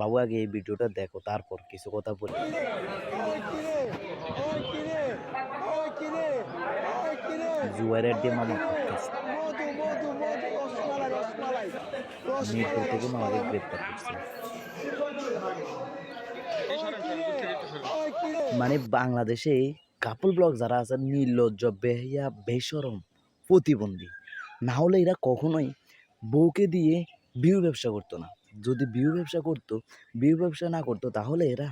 বাবু, আগে এই ভিডিওটা দেখো, তারপর কিছু কথা বলি। জুয়ারের দিয়ে মামা মানে বাংলাদেশে কাপল ব্লগ যারা আছে, নির্লজ্জ, বেহিয়া বেসরম প্রতিবন্ধী, না হলে এরা কখনোই বউকে দিয়ে বিউ ব্যবসা করতো না। যদি বিউ ব্যবসা করতো বিউ ব্যবসা না করতো তাহলে এরা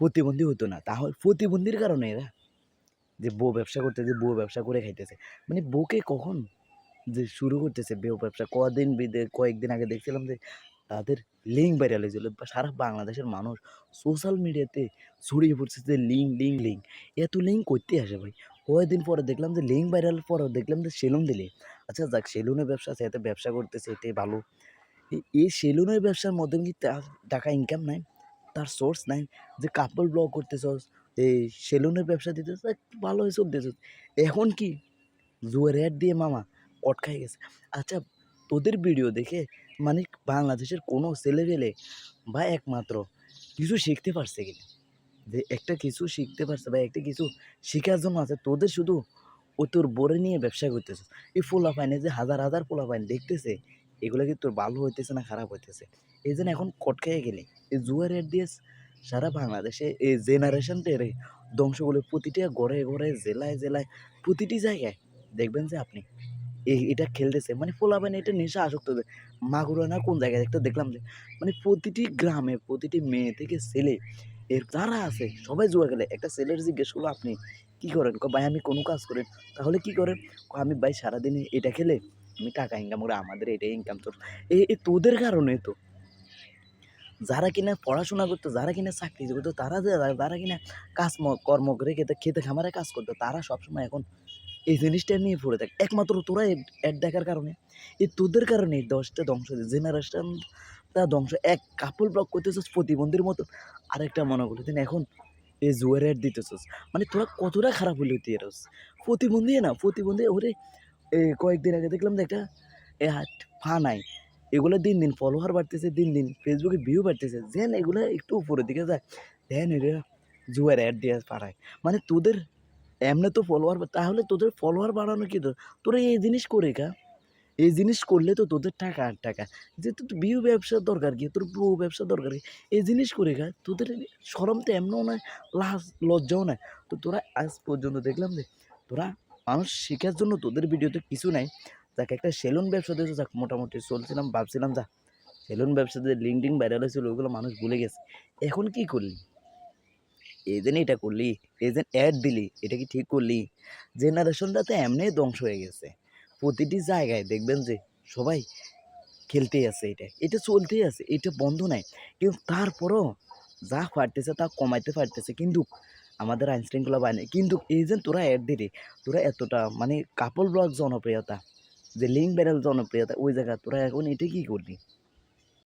প্রতিবন্ধী হতো না। তাহলে, প্রতিবন্ধীর কারণে এরা যে বউ ব্যবসা করতেছে, বউ ব্যবসা করে খাইতেছে। মানে বউকে কখন যে শুরু করতেছে বউ ব্যবসা? কদিন কয়েকদিন আগে দেখছিলাম যে তাদের লিঙ্ক ভাইরাল হয়েছিল। সারা বাংলাদেশের মানুষ সোশ্যাল মিডিয়াতে ছড়িয়ে পড়ছে যে লিঙ্ক লিঙ্ক লিঙ্ক। এত লিঙ্ক করতে আসে ভাই। কয়েকদিন পরে দেখলাম যে লিঙ্ক ভাইরাল পরে দেখলাম যে সেলুন দিলে। আচ্ছা যাক সেলুনের ব্যবসা আছে, এতে ব্যবসা করতেছে এটাই ভালো। এই সেলুনের ব্যবসার মধ্যে কি টাকা ইনকাম নাই? তার সোর্স নাই? যে কাপড় ব্লগ করতেছ এই সেলুনের ব্যবসা দিতেছ ভালো এসব দিতেছ এখন কি? জুয়ার অ্যাড দিয়ে মামা কট খাই গেছে। আচ্ছা তোদের ভিডিও দেখে মানে বাংলাদেশের কোনো ছেলে পেলে বা একমাত্র কিছু শিখতে পারছে কিনা যে একটা কিছু শিখতে পারছে বা একটা কিছু শেখার জন্য আছে, তোদের শুধু ও তোর বোরে নিয়ে ব্যবসা করতেছে। এই পোলা পাইনে যে হাজার হাজার পোলা পাইন দেখতেছে এগুলো কি তোর ভালো হইতেছে না খারাপ হইতেছে? এই জন্য এখন কট খেয়ে গেলে, এই জুয়ার অ্যাড দিয়ে সারা বাংলাদেশে এই জেনারেশনটারে ধ্বংস করে প্রতিটা ঘরে ঘরে জেলায় জেলায় প্রতিটি জায়গায় দেখবেন যে আপনি এটা খেলতেছে মানে পোলাপান এটা নেশা আসক্ত মাগুরা না কোন জায়গায়? একটা দেখলাম যে মানে প্রতিটি গ্রামে প্রতিটি মেয়ে থেকে ছেলে এর যারা আছে সবাই জুয়া খেলে। একটা ছেলের জিজ্ঞেস করল, আপনি কি করেন? ভাই, আমি কোনো কাজ করেন তাহলে কি করেন? আমি ভাই, সারাদিনে এটা খেলে আমি টাকা ইনকাম করে আমাদের এটাই ইনকাম সোর্স এই তোদের কারণে তো। যারা কিনা পড়াশোনা করতো, যারা কিনা চাকরি করতো, তারা যারা কিনা কাজ কর্ম করে খেতে খেতে খামারে কাজ করতো, তারা সবসময় এখন এই জিনিসটা নিয়ে পড়ে থাকে। একমাত্র তোরা অ্যাড দেখার কারণে। এই তোদের কারণে এই দশটা ধ্বংস জেনারেশন তা ধ্বংস। এক কাপল ব্লক করতেছিস প্রতিবন্ধীর মতো। আরেকটা মনে করলি, তুই এখন এই জুয়ার অ্যাড দিতেছিস। মানে তোরা কতটা খারাপ হলে তুই এরস প্রতিবন্ধী না, প্রতিবন্ধী, ওরে এই কয়েকদিন আগে দেখলাম যে একটা এ হাট ফা নাই। এগুলো দিন দিন ফলোয়ার বাড়তেছে, দিন দিন ফেসবুকে ভিউ বাড়তেছে। যেন এগুলো একটু উপরের দিকে যায়। দেন এরা জুয়ার অ্যাড দিয়ে পাঠায় মানে তোদের এমনি তো ফলোয়ার তাহলে তোদের ফলোয়ার বাড়ানো কি তোর এই জিনিস করে কা এই জিনিস করলে তো তোদের টাকা আর টাকা। যে তোর ব্যবসার দরকার কি? তোর বউ ব্যবসা দরকার কি? এই জিনিস করে খা তোদের সরম তো এমনও নয় লাজ, লজ্জাও নাই। তো তোরা আজ পর্যন্ত দেখলাম যে তোরা মানুষ শেখার জন্য তোদের ভিডিওতে কিছু নাই। যাক, একটা সেলুন ব্যবসা দিয়েছে, যাক, মোটামুটি চলছিলাম, ভাবছিলাম, যা, সেলুন ব্যবসাতে লিঙ্কডিং ভাইরাল হয়েছিল, ওগুলো মানুষ ভুলে গেছে। এখন কি করলি? এই জন্য এটা করলি যে অ্যাড দিলি, এটা কি ঠিক করলি? জেনারেশনটা তো এমনি ধ্বংস হয়ে গেছে। প্রতিটি জায়গায় দেখবেন যে সবাই খেলতেই আছে এটা এটা চলতেই আছে, এটা বন্ধ নাই। কিন্তু তারপরও যা পারতেছে তা কমাইতে পারতেছে কিন্তু আমাদের আইন শৃঙ্খলা বাহিনী। কিন্তু এই যে তোরা অ্যাড দিলি তোরা এতটা মানে কাপল ব্লগ জনপ্রিয়তা, যে লিঙ্ক ব্যারেল জনপ্রিয়তা, ওই জায়গা তোরা এখন এটা কি করলি